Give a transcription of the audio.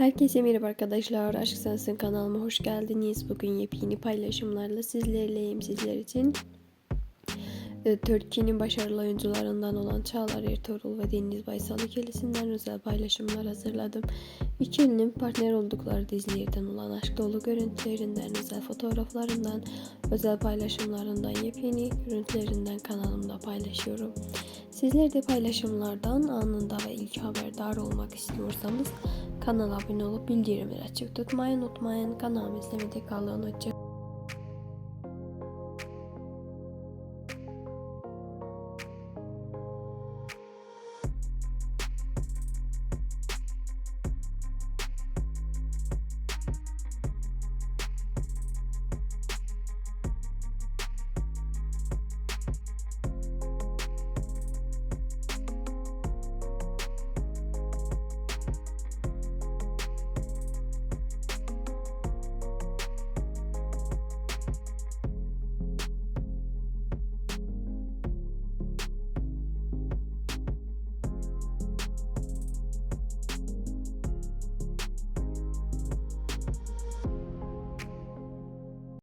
Herkese merhaba arkadaşlar. Aşk Sensin kanalıma hoş geldiniz. Bugün yepyeni paylaşımlarla sizlerleyim. Sizler için Türkiye'nin başarılı oyuncularından olan Çağlar Ertuğrul ve Deniz Baysal ikilisinden özel paylaşımlar hazırladım. İkilinin partner oldukları dizilerden olan aşk dolu görüntülerinden, özel fotoğraflarından, özel paylaşımlarından, yepyeni görüntülerinden kanalımda paylaşıyorum. Sizler de paylaşımlardan anında ve ilk haberdar olmak istiyorsanız kanala abone olup bildirimleri açık tutmayı unutmayın. Kanalımı izlemede kalın. Hoşça